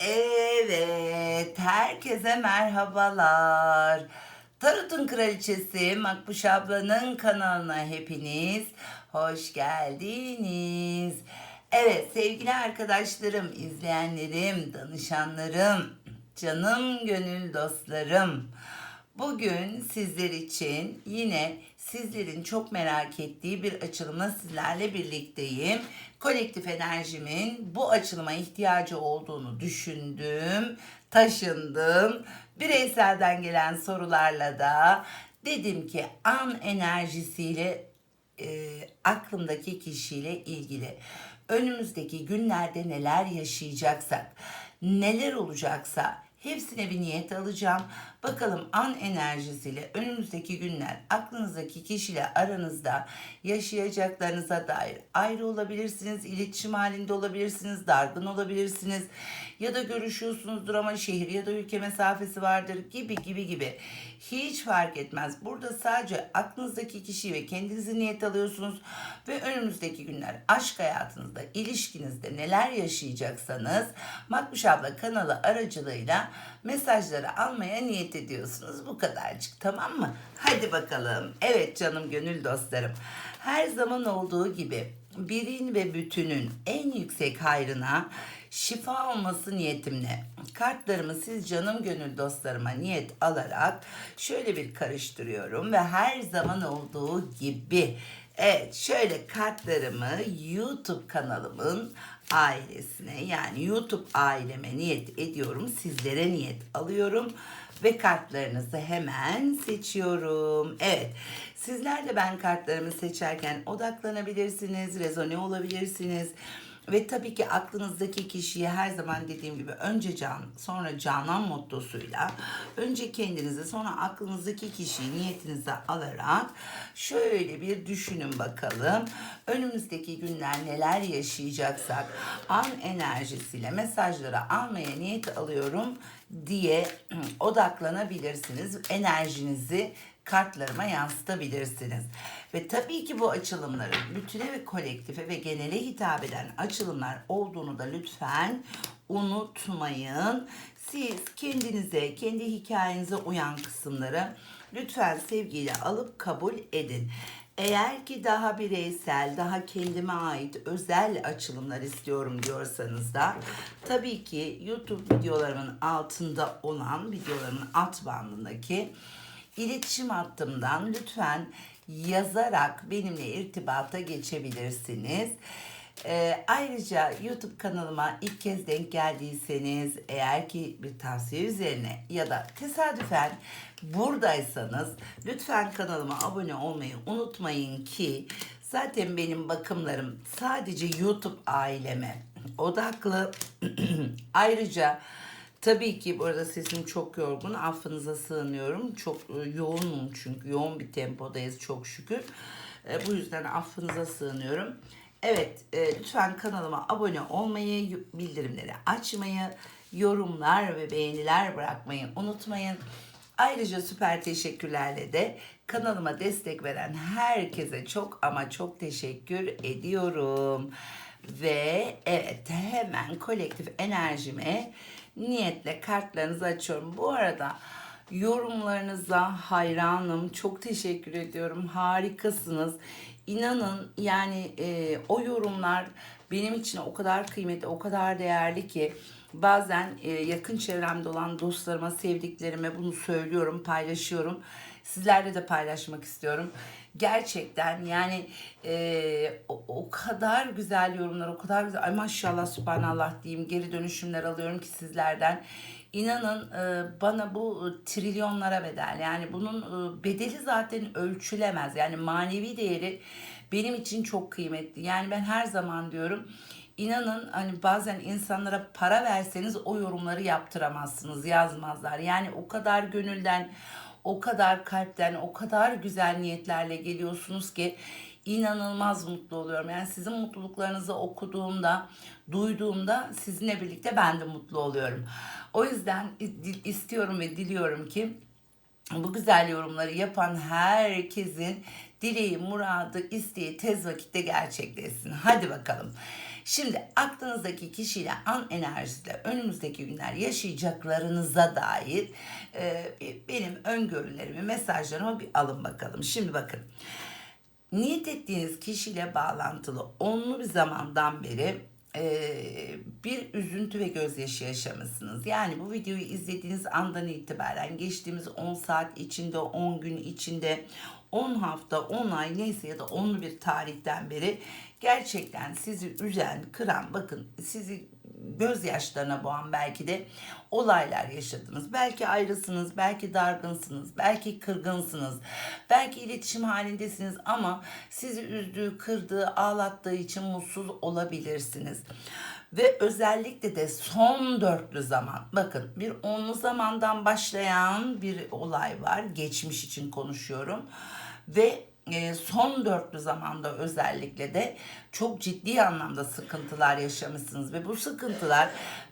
Evet, herkese merhabalar. Tarot'un kraliçesi Makbuş ablanın kanalına hepiniz hoş geldiniz. Evet sevgili arkadaşlarım, izleyenlerim, danışanlarım, canım gönül dostlarım. Bugün sizler için yine sizlerin çok merak ettiği bir açılımla sizlerle birlikteyim. Kolektif enerjimin bu açılıma ihtiyacı olduğunu düşündüm, taşındım. Bireyselden gelen sorularla da dedim ki an enerjisiyle e, aklımdaki kişiyle ilgili önümüzdeki günlerde neler yaşayacaksak, neler olacaksa hepsine bir niyet alacağım. Bakalım an enerjisiyle önümüzdeki günler aklınızdaki kişiyle aranızda yaşayacaklarınıza dair ayrı olabilirsiniz, iletişim halinde olabilirsiniz, dargın olabilirsiniz ya da görüşüyorsunuzdur ama şehir ya da ülke mesafesi vardır gibi gibi gibi. Hiç fark etmez. Burada sadece aklınızdaki kişiyi ve kendinizi niyet alıyorsunuz ve önümüzdeki günler aşk hayatınızda, ilişkinizde neler yaşayacaksanız Makbuş abla kanalı aracılığıyla mesajları almaya niyet ediyorsunuz. Bu kadarcık tamam mı? Hadi bakalım. Evet canım gönül dostlarım. Her zaman olduğu gibi birin ve bütünün en yüksek hayrına şifa olması niyetimle kartlarımı siz canım gönül dostlarıma niyet alarak şöyle bir karıştırıyorum ve her zaman olduğu gibi evet şöyle kartlarımı YouTube kanalımın ailesine yani YouTube aileme niyet ediyorum sizlere niyet alıyorum ve kartlarınızı hemen seçiyorum. Evet. Sizler de ben kartlarımı seçerken odaklanabilirsiniz, rezone olabilirsiniz. Ve tabii ki aklınızdaki kişiye her zaman dediğim gibi önce can, sonra canan mottosuyla önce kendinizi sonra aklınızdaki kişiyi niyetinize alarak şöyle bir düşünün bakalım. Önümüzdeki günler neler yaşayacaksak an enerjisiyle mesajları almaya niyet alıyorum diye odaklanabilirsiniz. Enerjinizi kartlarıma yansıtabilirsiniz. Ve tabii ki bu açılımların bütüne ve kolektife ve genele hitap eden açılımlar olduğunu da lütfen unutmayın. Siz kendinize, kendi hikayenize uyan kısımları lütfen sevgiyle alıp kabul edin. Eğer ki daha bireysel, daha kendime ait özel açılımlar istiyorum diyorsanız da tabii ki YouTube videolarımın altında olan videolarımın alt bandındaki iletişim hattımdan lütfen yazarak benimle irtibata geçebilirsiniz. Ee, ayrıca YouTube kanalıma ilk kez denk geldiyseniz eğer ki bir tavsiye üzerine ya da tesadüfen buradaysanız lütfen kanalıma abone olmayı unutmayın ki zaten benim bakımlarım sadece YouTube aileme odaklı. ayrıca Tabii ki bu arada sesim çok yorgun. Affınıza sığınıyorum. Çok e, yoğunum çünkü. Yoğun bir tempodayız çok şükür. E, bu yüzden affınıza sığınıyorum. Evet, e, lütfen kanalıma abone olmayı, bildirimleri açmayı, yorumlar ve beğeniler bırakmayı unutmayın. Ayrıca süper teşekkürlerle de kanalıma destek veren herkese çok ama çok teşekkür ediyorum. Ve evet hemen kolektif enerjime niyetle kartlarınızı açıyorum. Bu arada yorumlarınıza hayranım. Çok teşekkür ediyorum. Harikasınız. İnanın yani e, o yorumlar benim için o kadar kıymetli, o kadar değerli ki bazen e, yakın çevremde olan dostlarıma, sevdiklerime bunu söylüyorum, paylaşıyorum. Sizlerle de paylaşmak istiyorum. Gerçekten yani e, o, o kadar güzel yorumlar, o kadar güzel. Ay maşallah, subhanallah diyeyim. Geri dönüşümler alıyorum ki sizlerden. İnanın e, bana bu trilyonlara bedel. Yani bunun e, bedeli zaten ölçülemez. Yani manevi değeri benim için çok kıymetli. Yani ben her zaman diyorum İnanın hani bazen insanlara para verseniz o yorumları yaptıramazsınız, yazmazlar. Yani o kadar gönülden, o kadar kalpten, o kadar güzel niyetlerle geliyorsunuz ki inanılmaz mutlu oluyorum. Yani sizin mutluluklarınızı okuduğumda, duyduğumda sizinle birlikte ben de mutlu oluyorum. O yüzden istiyorum ve diliyorum ki bu güzel yorumları yapan herkesin dileği, muradı, isteği tez vakitte gerçekleşsin. Hadi bakalım. Şimdi aklınızdaki kişiyle an enerjisiyle önümüzdeki günler yaşayacaklarınıza dair e, bir- benim öngörülerimi, mesajlarımı bir alın bakalım. Şimdi bakın. Niyet ettiğiniz kişiyle bağlantılı onlu bir zamandan beri e, bir üzüntü ve gözyaşı yaşamışsınız. Yani bu videoyu izlediğiniz andan itibaren geçtiğimiz 10 saat içinde, 10 gün içinde, 10 hafta, 10 ay neyse ya da 10'lu bir tarihten beri gerçekten sizi üzen, kıran, bakın sizi gözyaşlarına boğan belki de olaylar yaşadınız. Belki ayrısınız, belki dargınsınız, belki kırgınsınız, belki iletişim halindesiniz ama sizi üzdüğü, kırdığı, ağlattığı için mutsuz olabilirsiniz. Ve özellikle de son dörtlü zaman, bakın bir onlu zamandan başlayan bir olay var. Geçmiş için konuşuyorum. Ve son dörtlü zamanda özellikle de çok ciddi anlamda sıkıntılar yaşamışsınız. Ve bu sıkıntılar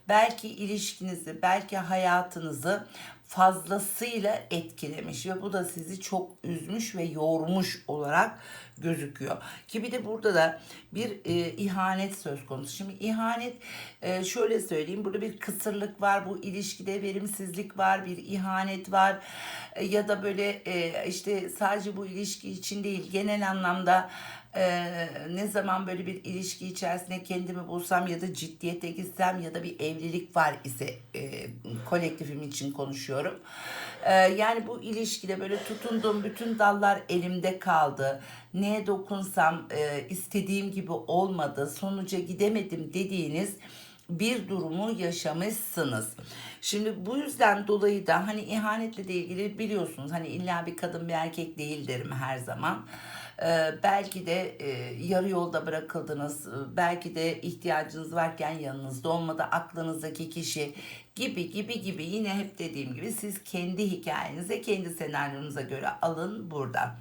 belki ilişkinizi, belki hayatınızı fazlasıyla etkilemiş ve bu da sizi çok üzmüş ve yormuş olarak gözüküyor. Ki bir de burada da bir e, ihanet söz konusu. Şimdi ihanet e, şöyle söyleyeyim burada bir kısırlık var, bu ilişkide verimsizlik var, bir ihanet var E, ya da böyle e, işte sadece bu ilişki için değil genel anlamda e, ne zaman böyle bir ilişki içerisinde kendimi bulsam ya da ciddiyete gitsem ya da bir evlilik var ise e, kolektifim için konuşuyorum. E, yani bu ilişkide böyle tutunduğum bütün dallar elimde kaldı. Neye dokunsam e, istediğim gibi olmadı, sonuca gidemedim dediğiniz bir durumu yaşamışsınız. Şimdi bu yüzden dolayı da hani ihanetle de ilgili biliyorsunuz hani illa bir kadın bir erkek değil derim her zaman. Ee, belki de e, yarı yolda bırakıldınız, Ee, belki de ihtiyacınız varken yanınızda olmadı, aklınızdaki kişi gibi gibi gibi yine hep dediğim gibi siz kendi hikayenize, kendi senaryonuza göre alın burada.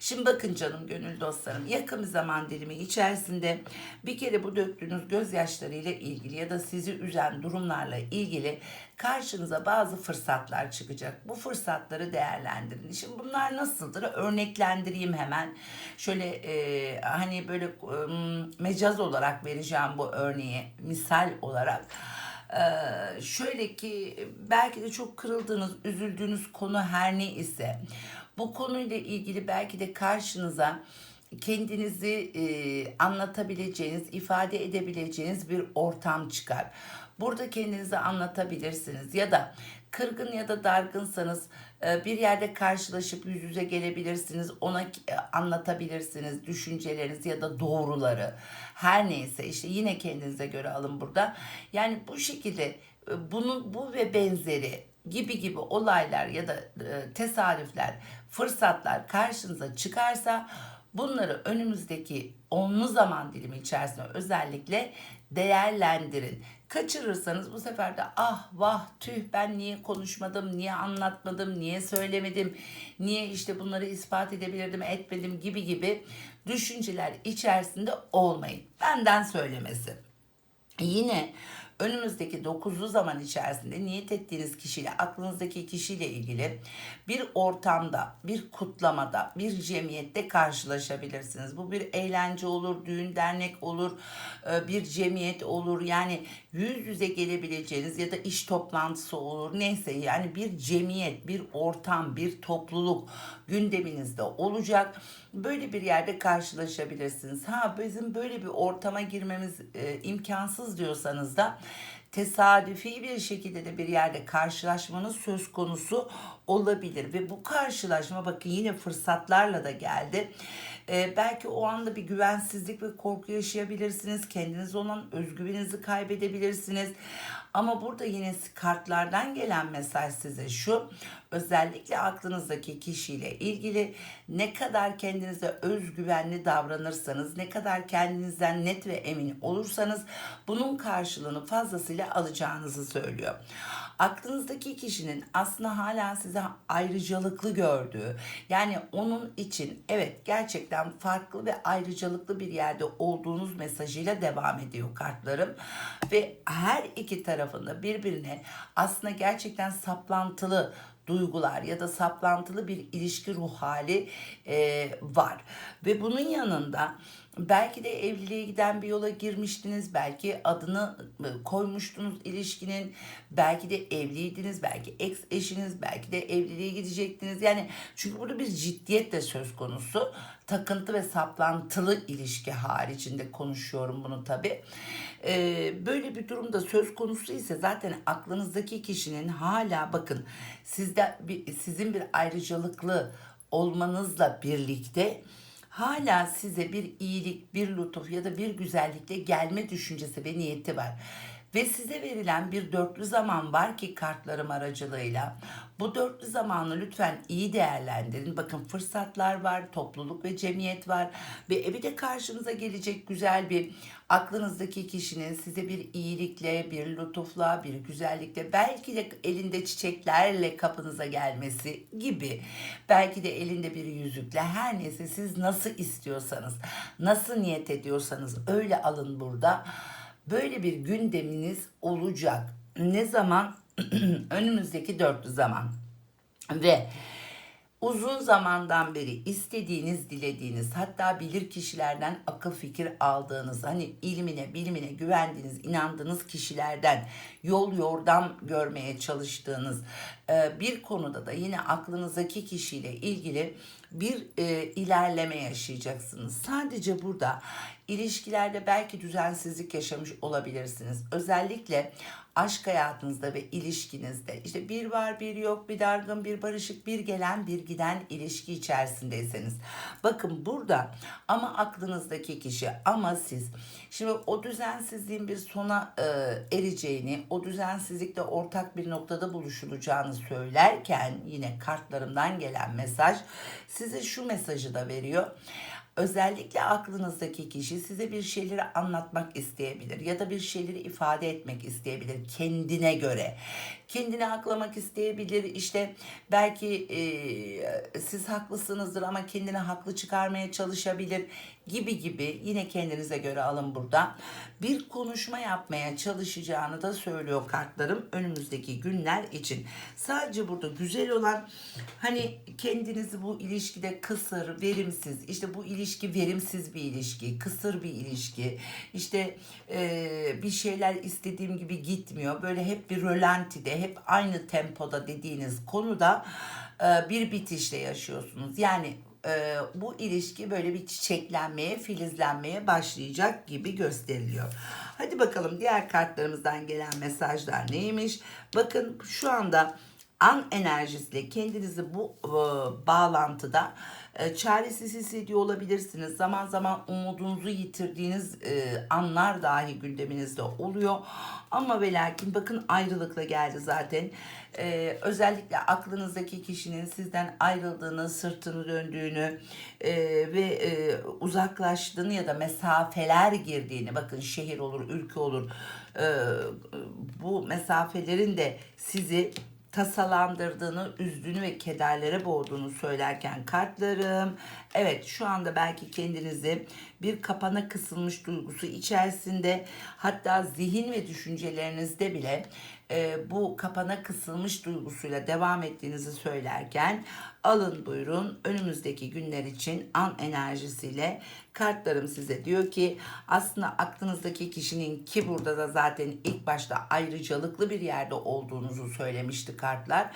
Şimdi bakın canım gönül dostlarım yakın bir zaman dilimi içerisinde bir kere bu döktüğünüz gözyaşlarıyla ilgili ya da sizi üzen durumlarla ilgili karşınıza bazı fırsatlar çıkacak. Bu fırsatları değerlendirin. Şimdi bunlar nasıldır? Örneklendireyim hemen. Şöyle e, hani böyle e, mecaz olarak vereceğim bu örneği misal olarak. Ee, şöyle ki belki de çok kırıldığınız, üzüldüğünüz konu her ne ise bu konuyla ilgili belki de karşınıza kendinizi e, anlatabileceğiniz, ifade edebileceğiniz bir ortam çıkar. Burada kendinizi anlatabilirsiniz ya da kırgın ya da dargınsanız e, bir yerde karşılaşıp yüz yüze gelebilirsiniz. Ona e, anlatabilirsiniz düşünceleriniz ya da doğruları. Her neyse işte yine kendinize göre alın burada. Yani bu şekilde e, bunu bu ve benzeri gibi gibi olaylar ya da e, tesadüfler, fırsatlar karşınıza çıkarsa bunları önümüzdeki onlu zaman dilimi içerisinde özellikle değerlendirin. Kaçırırsanız bu sefer de ah vah tüh ben niye konuşmadım, niye anlatmadım, niye söylemedim, niye işte bunları ispat edebilirdim, etmedim gibi gibi düşünceler içerisinde olmayın. Benden söylemesi. Yine önümüzdeki dokuzlu zaman içerisinde niyet ettiğiniz kişiyle, aklınızdaki kişiyle ilgili bir ortamda, bir kutlamada, bir cemiyette karşılaşabilirsiniz. Bu bir eğlence olur, düğün dernek olur, e, bir cemiyet olur. Yani yüz yüze gelebileceğiniz ya da iş toplantısı olur. Neyse yani bir cemiyet, bir ortam, bir topluluk gündeminizde olacak. Böyle bir yerde karşılaşabilirsiniz. Ha bizim böyle bir ortama girmemiz e, imkansız diyorsanız da tesadüfi bir şekilde de bir yerde karşılaşmanız söz konusu olabilir ve bu karşılaşma bakın yine fırsatlarla da geldi. Ee, belki o anda bir güvensizlik ve korku yaşayabilirsiniz. Kendiniz olan özgüveninizi kaybedebilirsiniz. Ama burada yine kartlardan gelen mesaj size şu. Özellikle aklınızdaki kişiyle ilgili ne kadar kendinize özgüvenli davranırsanız, ne kadar kendinizden net ve emin olursanız bunun karşılığını fazlasıyla alacağınızı söylüyor. Aklınızdaki kişinin aslında hala size ayrıcalıklı gördüğü, yani onun için evet gerçekten farklı ve ayrıcalıklı bir yerde olduğunuz mesajıyla devam ediyor kartlarım. Ve her iki tarafında birbirine aslında gerçekten saplantılı duygular ya da saplantılı bir ilişki ruh hali e, var. Ve bunun yanında Belki de evliliğe giden bir yola girmiştiniz. Belki adını e, koymuştunuz ilişkinin. Belki de evliydiniz. Belki ex eşiniz. Belki de evliliğe gidecektiniz. Yani çünkü burada bir ciddiyet de söz konusu. Takıntı ve saplantılı ilişki haricinde konuşuyorum bunu tabii. Ee, böyle bir durumda söz konusu ise zaten aklınızdaki kişinin hala bakın sizde bir, sizin bir ayrıcalıklı olmanızla birlikte hala size bir iyilik, bir lütuf ya da bir güzellikle gelme düşüncesi ve niyeti var. Ve size verilen bir dörtlü zaman var ki kartlarım aracılığıyla. Bu dörtlü zamanı lütfen iyi değerlendirin. Bakın fırsatlar var, topluluk ve cemiyet var. Ve bir de karşınıza gelecek güzel bir aklınızdaki kişinin size bir iyilikle, bir lütufla, bir güzellikle, belki de elinde çiçeklerle kapınıza gelmesi gibi. Belki de elinde bir yüzükle her neyse siz nasıl istiyorsanız, nasıl niyet ediyorsanız öyle alın burada böyle bir gündeminiz olacak. Ne zaman? Önümüzdeki dörtlü zaman. Ve uzun zamandan beri istediğiniz, dilediğiniz, hatta bilir kişilerden akıl fikir aldığınız, hani ilmine, bilimine güvendiğiniz, inandığınız kişilerden yol yordam görmeye çalıştığınız e, bir konuda da yine aklınızdaki kişiyle ilgili bir e, ilerleme yaşayacaksınız. Sadece burada ilişkilerde belki düzensizlik yaşamış olabilirsiniz. Özellikle aşk hayatınızda ve ilişkinizde işte bir var bir yok bir dargın bir barışık bir gelen bir giden ilişki içerisindeyseniz. Bakın burada ama aklınızdaki kişi ama siz. Şimdi o düzensizliğin bir sona e, ereceğini o düzensizlikle ortak bir noktada buluşulacağını söylerken yine kartlarımdan gelen mesaj size şu mesajı da veriyor özellikle aklınızdaki kişi size bir şeyleri anlatmak isteyebilir ya da bir şeyleri ifade etmek isteyebilir kendine göre. Kendini aklamak isteyebilir. İşte belki e, siz haklısınızdır ama kendini haklı çıkarmaya çalışabilir gibi gibi yine kendinize göre alın burada. Bir konuşma yapmaya çalışacağını da söylüyor kartlarım önümüzdeki günler için. Sadece burada güzel olan hani kendinizi bu ilişkide kısır, verimsiz, işte bu ilişki verimsiz bir ilişki, kısır bir ilişki, işte e, bir şeyler istediğim gibi gitmiyor. Böyle hep bir rölantide, hep aynı tempoda dediğiniz konuda e, bir bitişle yaşıyorsunuz. Yani e, bu ilişki böyle bir çiçeklenmeye, filizlenmeye başlayacak gibi gösteriliyor. Hadi bakalım diğer kartlarımızdan gelen mesajlar neymiş? Bakın şu anda an enerjisiyle kendinizi bu e, bağlantıda e, çaresiz hissediyor olabilirsiniz. Zaman zaman umudunuzu yitirdiğiniz e, anlar dahi gündeminizde oluyor. Ama ve lakin bakın ayrılıkla geldi zaten. E, özellikle aklınızdaki kişinin sizden ayrıldığını, sırtını döndüğünü e, ve e, uzaklaştığını ya da mesafeler girdiğini bakın şehir olur, ülke olur. E, bu mesafelerin de sizi tasalandırdığını, üzdüğünü ve kederlere boğduğunu söylerken kartlarım. Evet şu anda belki kendinizi bir kapana kısılmış duygusu içerisinde hatta zihin ve düşüncelerinizde bile e, bu kapana kısılmış duygusuyla devam ettiğinizi söylerken alın buyurun önümüzdeki günler için an enerjisiyle. Kartlarım size diyor ki aslında aklınızdaki kişinin ki burada da zaten ilk başta ayrıcalıklı bir yerde olduğunuzu söylemişti kartlar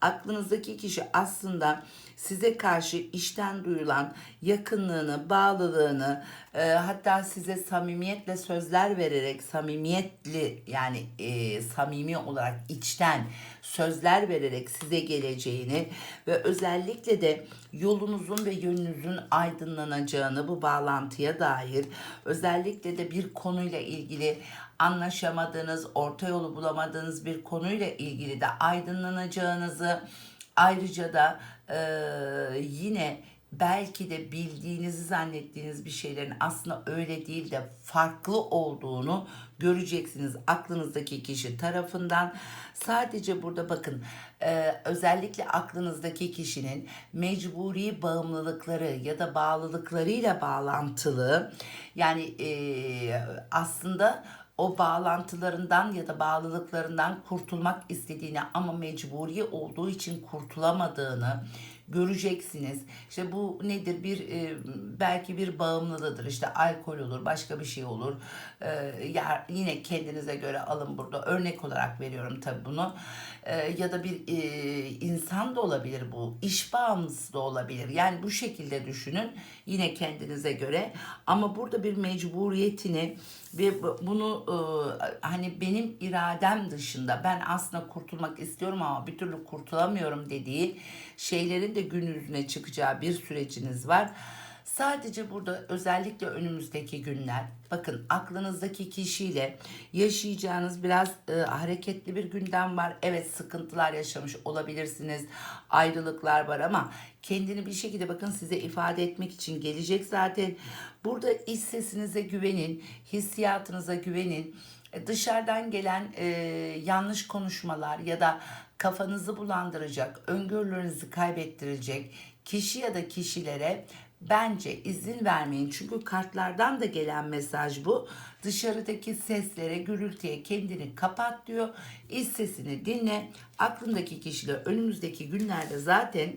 aklınızdaki kişi aslında size karşı işten duyulan yakınlığını, bağlılığını, e, hatta size samimiyetle sözler vererek samimiyetli yani e, samimi olarak içten sözler vererek size geleceğini ve özellikle de yolunuzun ve yönünüzün aydınlanacağını bu bağlantıya dair özellikle de bir konuyla ilgili anlaşamadığınız, orta yolu bulamadığınız bir konuyla ilgili de aydınlanacağınızı ayrıca da e, yine belki de bildiğinizi zannettiğiniz bir şeylerin aslında öyle değil de farklı olduğunu göreceksiniz aklınızdaki kişi tarafından. Sadece burada bakın e, özellikle aklınızdaki kişinin mecburi bağımlılıkları ya da bağlılıklarıyla bağlantılı yani e, aslında o bağlantılarından ya da bağlılıklarından kurtulmak istediğini ama mecburi olduğu için kurtulamadığını göreceksiniz. İşte bu nedir? Bir e, belki bir bağımlılığıdır. İşte alkol olur, başka bir şey olur. E, ya yine kendinize göre alın burada. Örnek olarak veriyorum tabii bunu. E, ya da bir e, insan da olabilir bu. İş bağımlısı da olabilir. Yani bu şekilde düşünün. Yine kendinize göre. Ama burada bir mecburiyetini ve bu- bunu e, hani benim iradem dışında ben aslında kurtulmak istiyorum ama bir türlü kurtulamıyorum dediği şeylerin de gün yüzüne çıkacağı bir süreciniz var. Sadece burada özellikle önümüzdeki günler bakın aklınızdaki kişiyle yaşayacağınız biraz e, hareketli bir gündem var. Evet sıkıntılar yaşamış olabilirsiniz. Ayrılıklar var ama kendini bir şekilde bakın size ifade etmek için gelecek zaten. Burada iç sesinize güvenin, hissiyatınıza güvenin. E, Dışarıdan gelen e, yanlış konuşmalar ya da kafanızı bulandıracak, öngörülerinizi kaybettirecek kişi ya da kişilere bence izin vermeyin. Çünkü kartlardan da gelen mesaj bu. Dışarıdaki seslere, gürültüye kendini kapat diyor. İç sesini dinle. Aklındaki kişiyle önümüzdeki günlerde zaten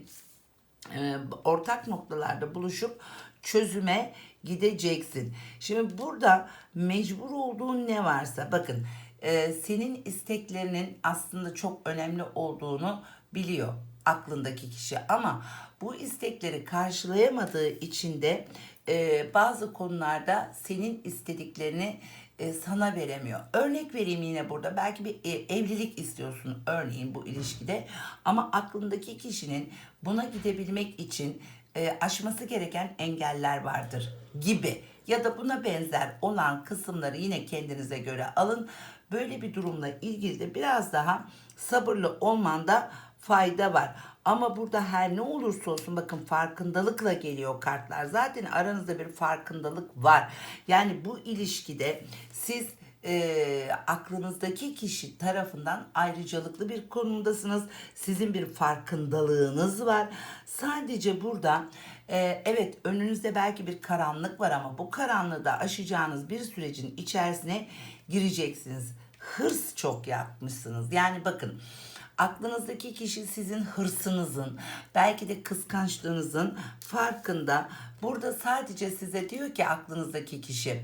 e, ortak noktalarda buluşup çözüme gideceksin. Şimdi burada mecbur olduğun ne varsa bakın e, senin isteklerinin aslında çok önemli olduğunu biliyor aklındaki kişi ama bu istekleri karşılayamadığı için de e, bazı konularda senin istediklerini e, sana veremiyor. Örnek vereyim yine burada. Belki bir e, evlilik istiyorsun örneğin bu ilişkide ama aklındaki kişinin buna gidebilmek için e, aşması gereken engeller vardır gibi ya da buna benzer olan kısımları yine kendinize göre alın. Böyle bir durumla ilgili de biraz daha sabırlı olmanda fayda var. Ama burada her ne olursa olsun bakın farkındalıkla geliyor kartlar. Zaten aranızda bir farkındalık var. Yani bu ilişkide siz e, aklınızdaki kişi tarafından ayrıcalıklı bir konumdasınız. Sizin bir farkındalığınız var. Sadece burada e, evet önünüzde belki bir karanlık var ama bu karanlığı da aşacağınız bir sürecin içerisine gireceksiniz. Hırs çok yapmışsınız. Yani bakın aklınızdaki kişi sizin hırsınızın, belki de kıskançlığınızın farkında. Burada sadece size diyor ki aklınızdaki kişi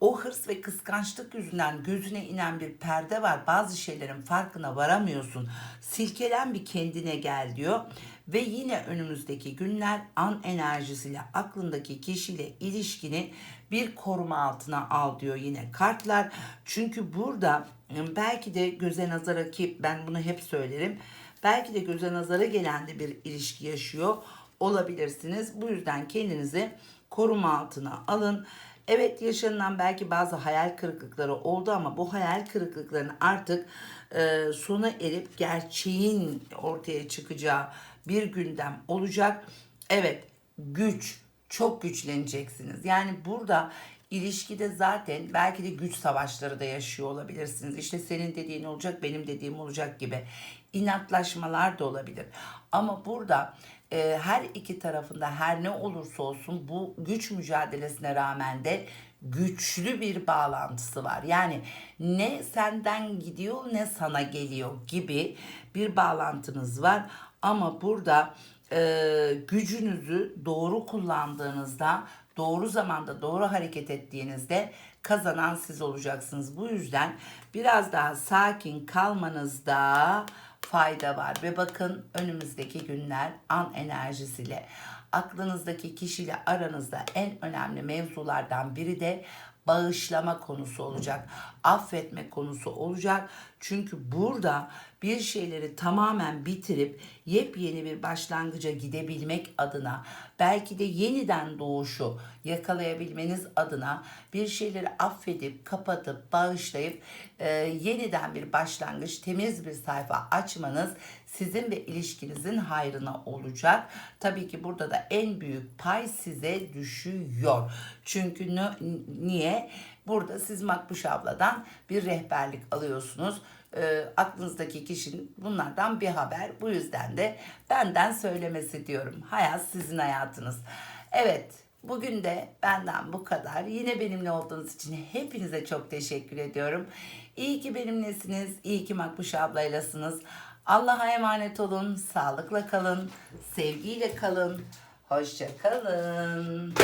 o hırs ve kıskançlık yüzünden gözüne inen bir perde var. Bazı şeylerin farkına varamıyorsun. Silkelen bir kendine gel diyor. Ve yine önümüzdeki günler an enerjisiyle aklındaki kişiyle ilişkini bir koruma altına al diyor yine kartlar. Çünkü burada e, belki de göze nazara ki ben bunu hep söylerim. Belki de göze nazara gelen de bir ilişki yaşıyor olabilirsiniz. Bu yüzden kendinizi koruma altına alın. Evet yaşanılan belki bazı hayal kırıklıkları oldu ama bu hayal kırıklıklarının artık e, sona erip gerçeğin ortaya çıkacağı bir gündem olacak. Evet güç çok güçleneceksiniz. Yani burada ilişkide zaten belki de güç savaşları da yaşıyor olabilirsiniz. İşte senin dediğin olacak, benim dediğim olacak gibi inatlaşmalar da olabilir. Ama burada e, her iki tarafında her ne olursa olsun bu güç mücadelesine rağmen de güçlü bir bağlantısı var. Yani ne senden gidiyor ne sana geliyor gibi bir bağlantınız var. Ama burada e, gücünüzü doğru kullandığınızda, doğru zamanda doğru hareket ettiğinizde kazanan siz olacaksınız. Bu yüzden biraz daha sakin kalmanızda fayda var. Ve bakın önümüzdeki günler an enerjisiyle aklınızdaki kişiyle aranızda en önemli mevzulardan biri de bağışlama konusu olacak. Affetme konusu olacak. Çünkü burada bir şeyleri tamamen bitirip yepyeni bir başlangıca gidebilmek adına belki de yeniden doğuşu yakalayabilmeniz adına bir şeyleri affedip kapatıp bağışlayıp e, yeniden bir başlangıç temiz bir sayfa açmanız sizin ve ilişkinizin hayrına olacak. Tabii ki burada da en büyük pay size düşüyor. Çünkü niye? Burada siz Makbuş abladan bir rehberlik alıyorsunuz. E, aklınızdaki kişinin bunlardan bir haber. Bu yüzden de benden söylemesi diyorum. Hayat sizin hayatınız. Evet Bugün de benden bu kadar. Yine benimle olduğunuz için hepinize çok teşekkür ediyorum. İyi ki benimlesiniz. İyi ki Makbuş ablaylasınız. Allah'a emanet olun. Sağlıkla kalın. Sevgiyle kalın. Hoşça kalın.